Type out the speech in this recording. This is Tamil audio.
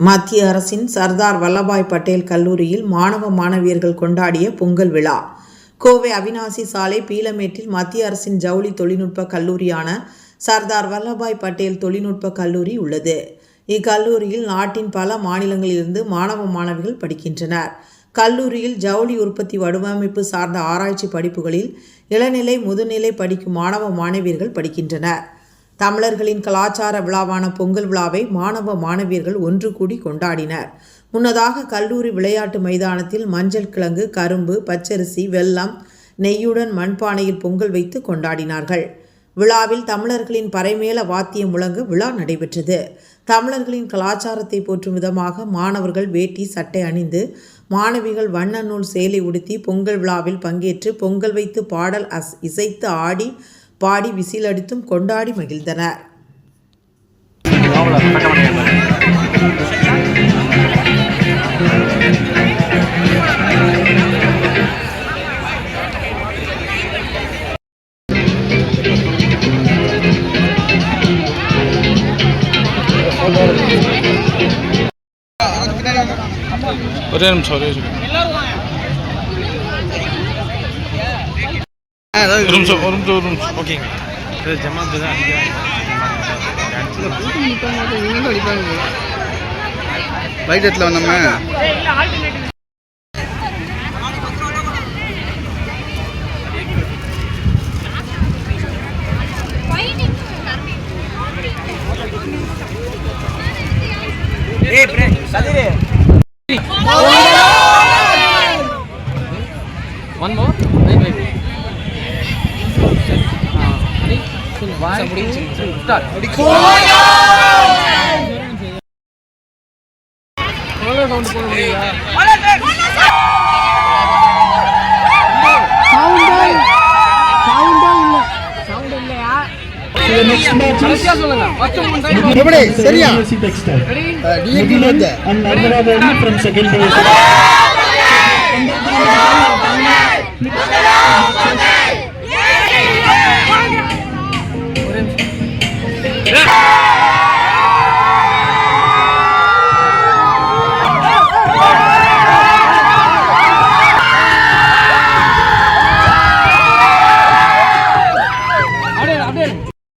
மத்திய அரசின் சர்தார் வல்லபாய் பட்டேல் கல்லூரியில் மாணவ மாணவியர்கள் கொண்டாடிய பொங்கல் விழா. கோவை அவினாசி சாலை பீலமேட்டில் மத்திய அரசின் ஜவுளி தொழில்நுட்ப கல்லூரியான சர்தார் வல்லபாய் பட்டேல் தொழில்நுட்ப கல்லூரி உள்ளது. இக்கல்லூரியில் நாட்டின் பல மாநிலங்களிலிருந்து மாணவ மாணவிகள் படிக்கின்றனர். கல்லூரியில் ஜவுளி உற்பத்தி வடிவமைப்பு சார்ந்த ஆராய்ச்சி படிப்புகளில் இளநிலை முதுநிலை படிக்கும் மாணவ மாணவியர்கள் படிக்கின்றனர். தமிழர்களின் கலாச்சார விழாவான பொங்கல் விழாவை மாணவ மாணவியர்கள் ஒன்று கூடி கொண்டாடினர். முன்னதாக கல்லூரி விளையாட்டு மைதானத்தில் மஞ்சள் கிழங்கு கரும்பு பச்சரிசி வெல்லம் நெய்யுடன் மண்பானையில் பொங்கல் வைத்து கொண்டாடினார்கள். விழாவில் தமிழர்களின் பறைமேள வாத்தியம் முழங்க விழா நடைபெற்றது. தமிழர்களின் கலாச்சாரத்தை போற்றும் விதமாக மாணவர்கள் வேட்டி சட்டை அணிந்து மாணவிகள் வண்ண நூல் சேலை உடுத்தி பொங்கல் விழாவில் பங்கேற்று பொங்கல் வைத்து பாடல் அஸ் இசைத்து ஆடி பாடி விசிலடித்தும் கொண்டாடி மகிழ்ந்தனர். ஒரே நிமிஷம் ஒரே நிமிஷம். ஒரு நிமிஷம் ஒரு நிமிஷம் ஒரு நிமிஷம். ஓகேங்க. இது ஜமாத்து தான் இடத்துல வந்தோம்னா? One more. Wait, wait. சொல்லுங்க. First one time. எப்படி சரியா? டிஎன்டி வந்து